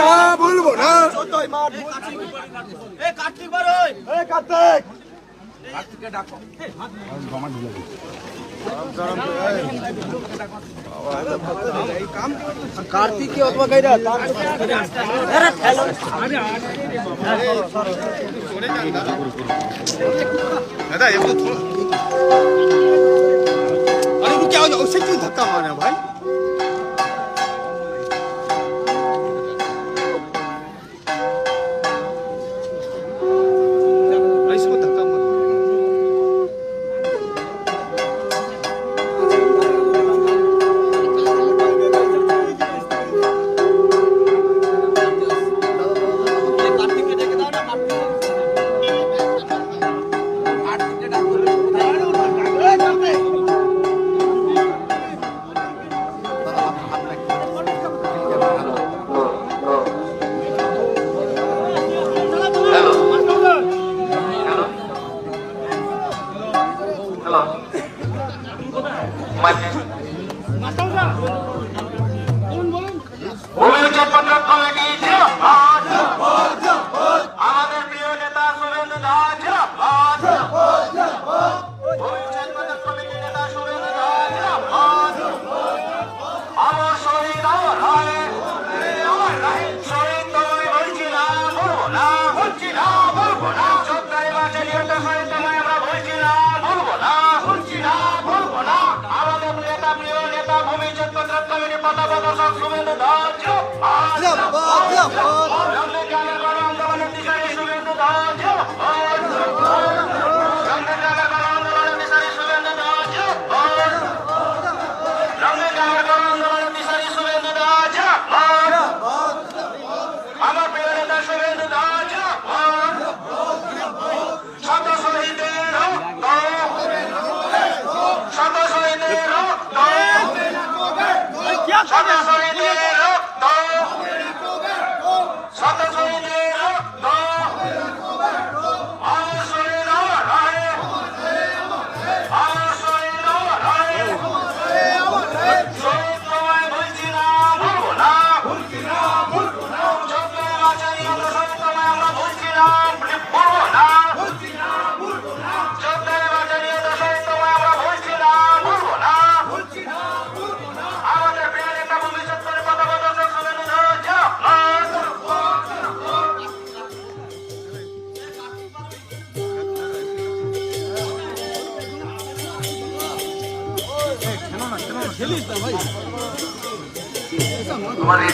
না ভুলবো না। কার্তিক অথবা গাইরা দাদা আরে কে ধাক্কা মারা ভাই। প্রিয় নেতা ভূমিউচ্ছেদ পঞ্চায়েত কমিটির পতাকা শুভেন্দু শত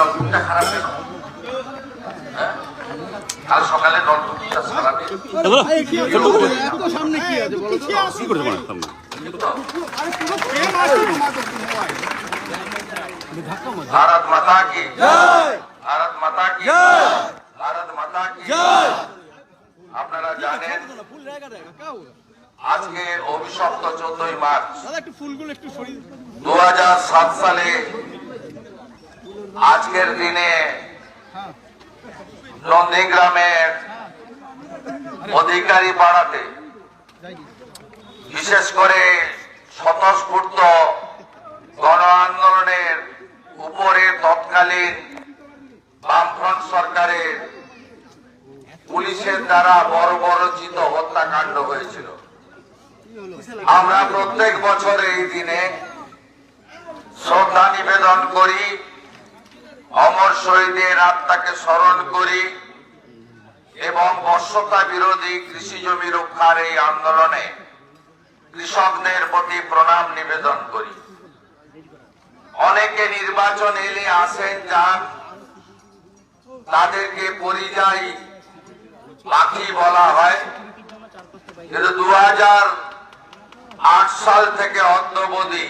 নলকূপটা খারাপ কেন হ্যাঁ? কাল সকালে নলকূপটা খারাপ এত সামনে কি আছে বলো তো? भारत माता की भारत माता की भारत माता की আপনারা জানেন আজকে অভিশপ্ত চোদ্দই মার্চ দাদা একটু ফুলগুলো একটু সরিয়ে দু সালে আজকের দিনে নন্দীগ্রামের অধিকারী পাড়াতে বিশেষ করে স্বতঃস্ফূর্ত গণ আন্দোলনের উপরে তৎকালীন বামফ্রন্ট সরকারের পুলিশের দ্বারা বর্বরচিত হত্যাকাণ্ড হয়েছিল। আমরা প্রত্যেক বছর এই দিনে শ্রদ্ধা নিবেদন করি অমর শহীদের আত্মাকে স্মরণ করি এবং বর্ষতা বিরোধী কৃষি জমি রক্ষার এই আন্দোলনে কৃষকদের প্রতি প্রণাম নিবেদন করি। অনেকে নির্বাচন এলে আসেন যান, তাদেরকে পরিযায়ী পাখি বলা হয়। কিন্তু দু সাল থেকে অদ্যবধি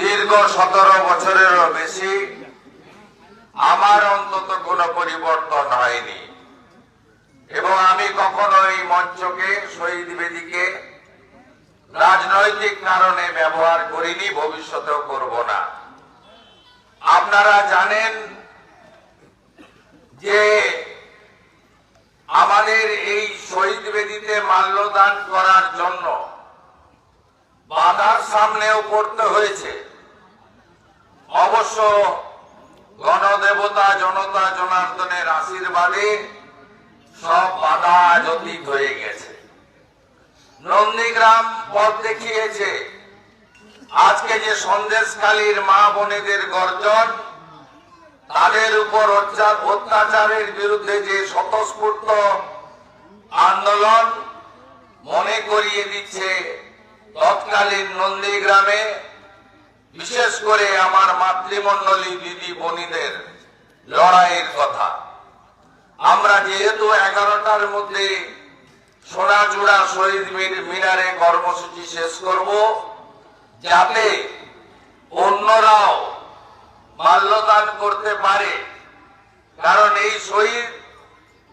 দীর্ঘ সতেরো বছরেরও বেশি আমার অন্তত কোনো পরিবর্তন হয়নি। এবং আমি কখনো এই মঞ্চকে, শহীদ বেদিকে রাজনৈতিক কারণে ব্যবহার করিনি, ভবিষ্যতেও করব না। আপনারা জানেন যে আমাদের এই শহীদ বেদিতে মাল্যদান করার জন্য বাধার সামনেও পড়তে হয়েছে। অবশ্য গণদেবতা, জনতা, জনার্দনের আশীর্বাদে সব বাধা অতীত হয়ে গেছে। নন্দীগ্রাম পথ দেখিয়েছে, আজকে যে সন্দেশখালীর মা বোনেদের গর্জন, তাদের উপর অত্যা- অত্যাচারের বিরুদ্ধে যে স্বতঃস্ফূর্ত আন্দোলন মনে করিয়ে দিচ্ছে তৎকালীন নন্দীগ্রামে বিশেষ করে আমার মাতৃমণ্ডলী দিদি বোনীদের লড়াইয়ের কথা। আমরা যেহেতু এগারোটার মধ্যে সোনাচূড়া শহীদ মিন- মিনারে কর্মসূচি শেষ করব, যাতে অন্যরাও মাল্যদান করতে পারে। কারণ এই শহীদ,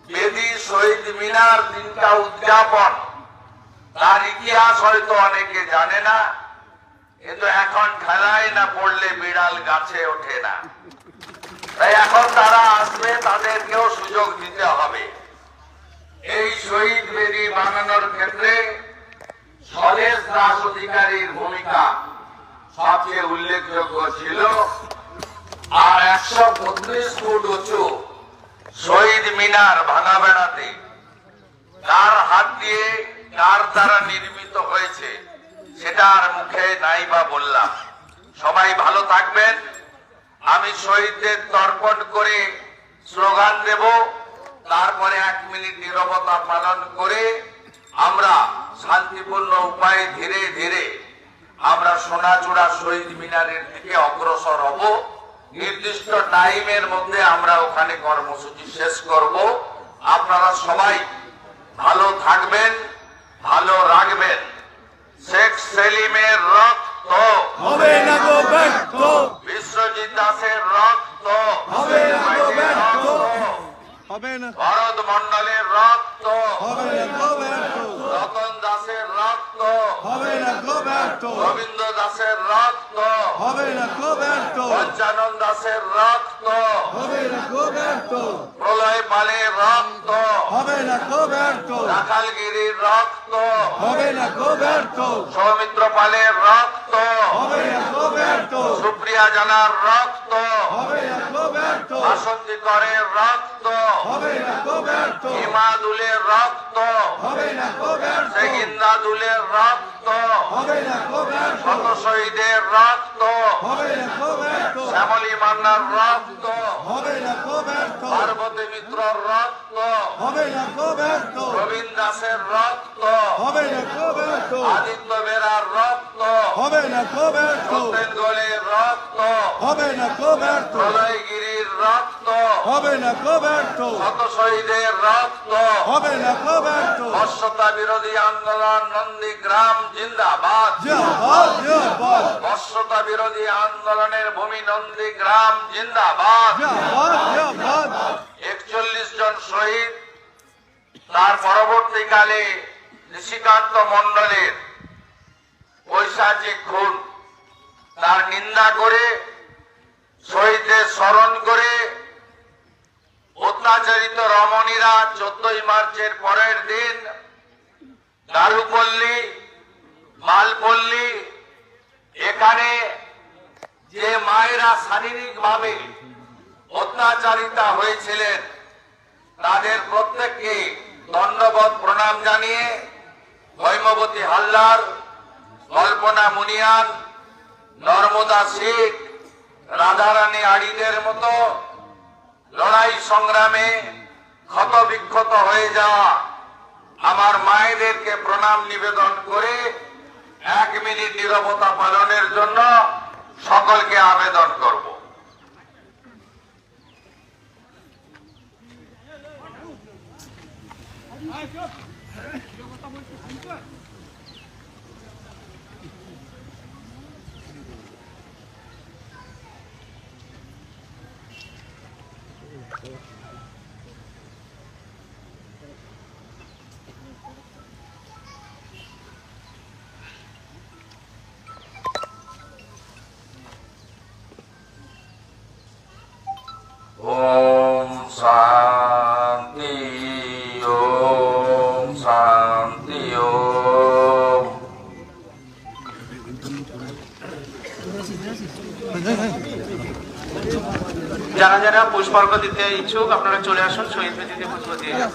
বেদি শহীদ মিনার দিনটা উদযাপন, তার ইতিহাস হয়তো অনেকে জানে না। কিন্তু এখন খেলায় না পড়লে বিড়াল গাছে ওঠে না। তাই এখন তারা আসবে তাদেরকেও সুযোগ দিতে হবে। এই শহীদ বেদি বানানোর ক্ষেত্রে স্বদেশ দাস অধিকারীর ভূমিকা সবচেয়ে উল্লেখযোগ্য ছিল। আর একশো বত্রিশ ফুট উঁচু শহীদ মিনার ভাঙা বেড়াতে। কার হাত দিয়ে কার দ্বারা নির্মিত হয়েছে। সেটা আর মুখে নাই বা বললাম। সবাই ভালো থাকবেন। আমি শহীদদের তর্পণ করে স্লোগান দেব। তারপরে এক মিনিট নীরবতা পালন করে আমরা শান্তিপূর্ণ উপায়ে ধীরে ধীরে আমরা সোনাচূড়া শহীদ মিনারের দিকে অগ্রসর হব। নির্দিষ্ট টাইমের মধ্যে আমরা ওখানে কর্মসূচি শেষ করব। আপনারা সবাই ভালো থাকবেন, ভালো রাখবেন। শেখ সেলিমের রক্ত। হবে না গো ব্যর্থ। বিশ্বজিৎ দাসের রক্ত। হবে না গো ব্যর্থ। হবে না। ভরত মন্ডলের রক্ত। হবে না গো ব্যর্থ রতন দাসের রক্ত হবে না ব্যর্থ। রবীন্দ্র দাসের রক্ত। হবে না গো পঞ্চানন দাসের রক্ত। হবে না ব্যর্থ। প্রলয় পালের রক্ত। হবে না ব্যর্থ। রাখালগিরির রক্ত। হবে না গো সৌমিত্র পালের রক্ত। হবে না সুপ্রিয়া জানার রক্ত। বাসন্তি না গো করের রক্ত। হিমাদুলের রক্ত। সেগিন্দাদুলের রক্ত। শত শহীদের রক্ত। শ্যামলী মান্নার রক্ত। হবে না গো ব্যর্থ। পার্বতী মিত্রর রক্ত। হবে না গো ব্যর্থ। দাসের রক্ত। হবে না গো ব্যর্থ। আদিত্য বেরার রক্ত। হবে না গো ব্যর্থ। সত্যেন গোলের রক্ত। হবে না গো ব্যর্থ। প্রলয়গিরির রক্ত। হবে না গো ব্যর্থ। শত শহীদের রক্ত। হবে না গো ব্যর্থ। বর্ষতা বিরোধী আন্দোলন নন্দীগ্রাম জিন্দাবাদ। জিয়াবাদ জিয়াবাদ বর্ষতা বিরোধী আন্দোলনের ভূমি নন্দীগ্রাম জিন্দাবাদ। একচল্লিশ জন শহীদ তার পরবর্তীকালে নিশিকান্ত মন্ডলের ঐশাচিক খুন। তার নিন্দা করে শহীদদের স্মরণ করে অত্যাচারিত রমণীরা চোদ্দই মার্চের পরের দিন দারুপল্লী মালপল্লী এখানে মায়েরা শারীরিক ভাবে অত্যাচারিতা হয়েছিলেন। তাদের প্রত্যেককে দণ্ডবত প্রণাম জানিয়ে হৈমবতী হালদার, কল্পনা মুনিয়ান, নর্মদা শেখ, রাধারানী আড়িদের মতো লড়াই সংগ্রামে ক্ষত বিক্ষত হয়ে যাওয়া আমার মায়েদেরকে প্রণাম নিবেদন করে এক মিনিট নিরবতা পালনের জন্য সকলকে আবেদন করব। যারা পুষ্পার্ঘ দিতে ইচ্ছুক আপনারা চলে আসুন শহীদ বেদিতে পুষ্প দিয়ে যান।